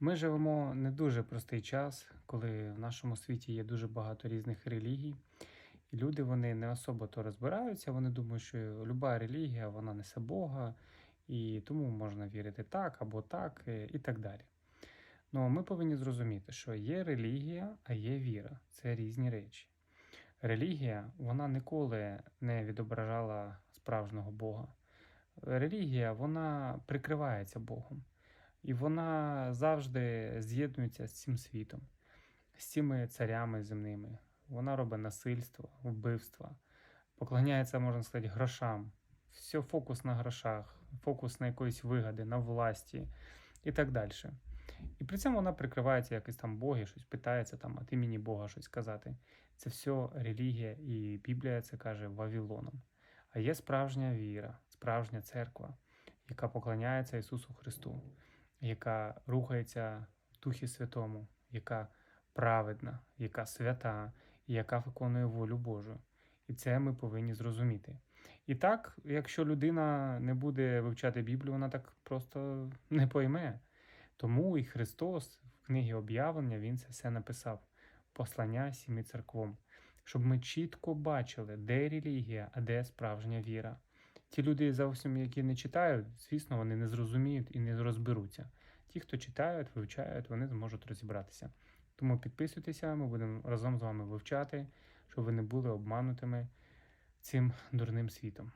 Ми живемо не дуже простий час, коли в нашому світі є дуже багато різних релігій, і люди вони не особо то розбираються. Вони думають, що люба релігія вона несе Бога, і тому можна вірити так або так, е, і так далі. Ну ми повинні зрозуміти, що є релігія, а є віра. Це різні речі. Релігія вона ніколи не відображала справжнього Бога. Релігія вона прикривається Богом. І вона завжди з'єднується з цим світом, з цими царями земними. Вона робить насильство, вбивства, поклоняється, можна сказати, грошам. Все фокус на грошах, фокус на якоїсь вигоди, на власті і так далі. І при цьому вона прикривається якось там Боги, щось питається там, от імені Бога щось сказати. Це все релігія, і Біблія це каже Вавилоном. А є справжня віра, справжня церква, яка поклоняється Ісусу Христу яка рухається в Духі Святому, яка праведна, яка свята, яка виконує волю Божу. І це ми повинні зрозуміти. І так, якщо людина не буде вивчати Біблію, вона так просто не пойме. Тому і Христос в книгі об'явлення Він це все написав: послання сіми церквом, щоб ми чітко бачили, де релігія, а де справжня віра. Ті люди, зовсім, які не читають, звісно, вони не зрозуміють і не розберуться. Ті, хто читають, вивчають, вони зможуть розібратися. Тому підписуйтеся, ми будемо разом з вами вивчати, щоб ви не були обманутими цим дурним світом.